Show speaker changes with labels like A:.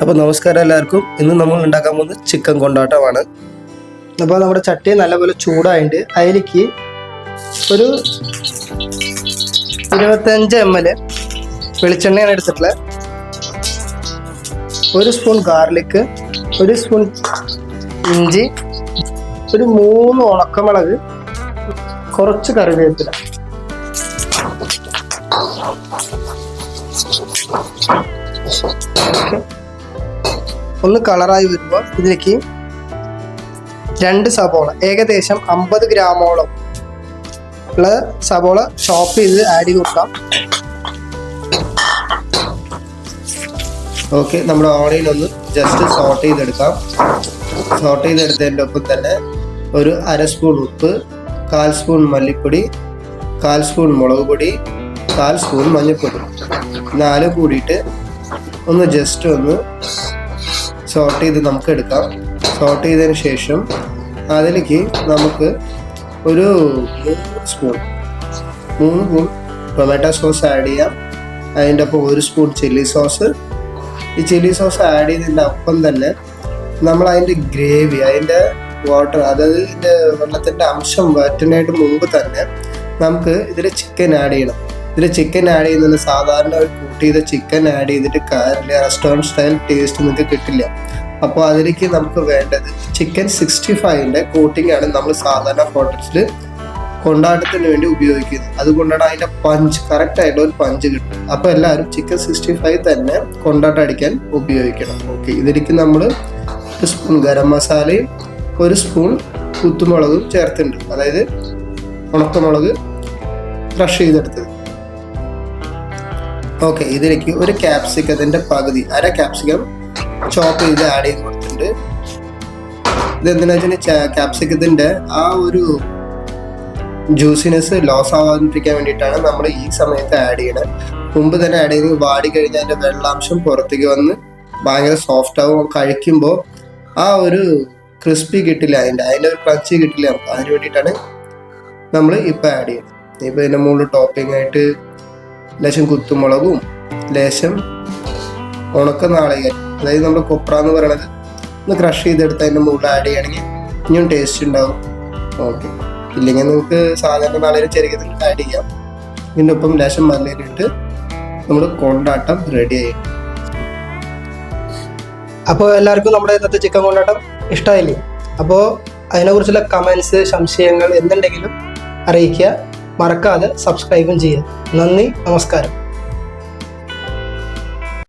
A: അപ്പോൾ നമസ്കാരം എല്ലാവർക്കും. ഇന്ന് നമ്മൾ ഉണ്ടാക്കാൻ പോകുന്നത് ചിക്കൻ കൊണ്ടാട്ടമാണ്. അപ്പോൾ നമ്മുടെ ചട്ടി നല്ലപോലെ ചൂടായിട്ട് അതിലേക്ക് ഒരു ഇരുപത്തഞ്ച് എം എൽ വെളിച്ചെണ്ണയാണ് എടുത്തിട്ടുള്ളത്. ഒരു സ്പൂൺ ഗാർലിക്ക് ഒരു സ്പൂൺ ഇഞ്ചി ഒരു മൂന്ന് ഉണക്കമുളക് കുറച്ച് കറിവേപ്പില. ഓക്കെ ഒന്ന് കളറായി വരുമ്പോൾ ഇതിലേക്ക് രണ്ട് സബോള ഏകദേശം അമ്പത് ഗ്രാമോളം ഉള്ള സബോള ഷോപ്പ് ചെയ്ത് ആഡ് ചെയ്ത് കൊടുക്കാം. ഓക്കെ നമ്മുടെ ഓണിയൻ ഒന്ന് ജസ്റ്റ് സോട്ട് ചെയ്തെടുക്കാം. സോട്ട് ചെയ്തെടുത്തതിന്റെ ഒപ്പം തന്നെ ഒരു അര സ്പൂൺ ഉപ്പ് കാൽ സ്പൂൺ മല്ലിപ്പൊടി കാൽ സ്പൂൺ മുളക് പൊടി കാൽ സ്പൂൺ മഞ്ഞൾപ്പൊടി. നാലും കൂടിയിട്ട് ഒന്ന് ജസ്റ്റ് ഒന്ന് സോർട്ട് ചെയ്ത് നമുക്ക് എടുക്കാം. സോർട്ട് ചെയ്തതിന് ശേഷം അതിലേക്ക് നമുക്ക് ഒരു സ്പൂൺ മൂന്ന് സ്പൂൺ ടൊമാറ്റോ സോസ് ആഡ് ചെയ്യാം. അതിന്റെ ഒപ്പം ഒരു സ്പൂൺ ചില്ലി സോസ് ഈ ചില്ലി സോസ് ആഡ് ചെയ്തതിന്റെ ഒപ്പം തന്നെ നമ്മൾ അതിന്റെ ഗ്രേവി അതിന്റെ വാട്ടർ അതായത് ഇതിന്റെ വെള്ളത്തിന്റെ അംശം വറ്റുന്നതിന് മുമ്പ് തന്നെ നമുക്ക് ഇതിൽ ചിക്കൻ ആഡ് ചെയ്യണം. ഇതിൽ ചിക്കൻ ആഡ് ചെയ്യുന്നത് സാധാരണ ഒരു കൂട്ടി ചെയ്ത ചിക്കൻ ആഡ് ചെയ്തിട്ട് കാര്യമില്ല. റെസ്റ്റോറന്റ് സ്റ്റൈൽ ടേസ്റ്റ് നിങ്ങൾക്ക് കിട്ടില്ല. അപ്പോൾ അതിലേക്ക് നമുക്ക് വേണ്ടത് ചിക്കൻ സിക്സ്റ്റി ഫൈവിന്റെ കോട്ടിംഗ് ആണ് നമ്മൾ സാധാരണ ഹോട്ടൽസിൽ കൊണ്ടാട്ടത്തിന് വേണ്ടി ഉപയോഗിക്കുന്നത്. അതുകൊണ്ടാണ് അതിന്റെ പഞ്ച് കറക്റ്റ് ആയിട്ട് ഒരു പഞ്ച് കിട്ടും അപ്പോൾ എല്ലാവരും ചിക്കൻ സിക്സ്റ്റി ഫൈവ് തന്നെ കൊണ്ടാട്ടം അടിക്കാൻ ഉപയോഗിക്കണം. ഓക്കെ ഇതിലേക്ക് നമ്മൾ ഒരു സ്പൂൺ ഗരം മസാലയും ഒരു സ്പൂൺ കുത്തുമുളകും ചേർത്തിട്ടുണ്ട്. അതായത് ഉണക്കമുളക് ക്രഷ് ചെയ്തെടുത്തത്. ഓക്കെ ഇതിലേക്ക് ഒരു ക്യാപ്സിക്കത്തിന്റെ പകുതി അര ക്യാപ്സിക്കം ചോപ്പ് ചെയ്ത് ആഡ് ചെയ്ത് ഇത് ഇതെന്തിനാ വെച്ചാൽ ക്യാപ്സിക്കത്തിന്റെ ആ ഒരു ജ്യൂസിനെസ് ലോസ് ആവാതിരിക്കാൻ വേണ്ടിയിട്ടാണ് നമ്മൾ ഈ സമയത്ത് ആഡ് ചെയ്യണത് മുമ്പ് തന്നെ ആഡ് ചെയ്ത് വാടി കഴിഞ്ഞാൽ അതിന്റെ വെള്ളാംശം പുറത്തേക്ക് വന്ന് ഭയങ്കര സോഫ്റ്റ് ആവും. കഴിക്കുമ്പോൾ ആ ഒരു ക്രിസ്പി കിട്ടില്ല അതിന്റെ അതിന്റെ ഒരു ക്രച്ച് കിട്ടില്ല. നമുക്ക് അതിന് വേണ്ടിയിട്ടാണ് നമ്മൾ ഇപ്പോൾ ആഡ് ചെയ്യുന്നത് ഇപ്പോൾ ഇതിന്റെ മുകളിൽ ടോപ്പിംഗ് ആയിട്ട് ലേശം കുത്തുമുളകും ലേശം ഉണക്ക നാളികേരം അതായത് നമ്മൾ കൊപ്ര എന്ന് പറയണത് ഒന്ന് ക്രഷ് ചെയ്തെടുത്ത് അതിന്റെ മുകളിൽ ആഡ് ചെയ്യുകയാണെങ്കിൽ ഇനിയും ടേസ്റ്റ് ഉണ്ടാവും. ഓക്കെ ഇല്ലെങ്കിൽ നിങ്ങൾക്ക് സാധാരണ നാളികേരം ചെറിയ ആഡ് ചെയ്യാം. ഇതിന്റെ ഒപ്പം ലേശം മല്ലിട്ട് നമ്മൾ കൊണ്ടാട്ടം റെഡി ആയി. അപ്പോൾ എല്ലാവർക്കും നമ്മുടെ ഇന്നത്തെ ചിക്കൻ കൊണ്ടാട്ടം ഇഷ്ടമായില്ലേ അപ്പോൾ അതിനെക്കുറിച്ചുള്ള കമൻസ് സംശയങ്ങൾ എന്തുണ്ടെങ്കിലും അറിയിക്കുക. മറക്കാതെ സബ്സ്ക്രൈബും ചെയ്യുക. നന്ദി നമസ്കാരം.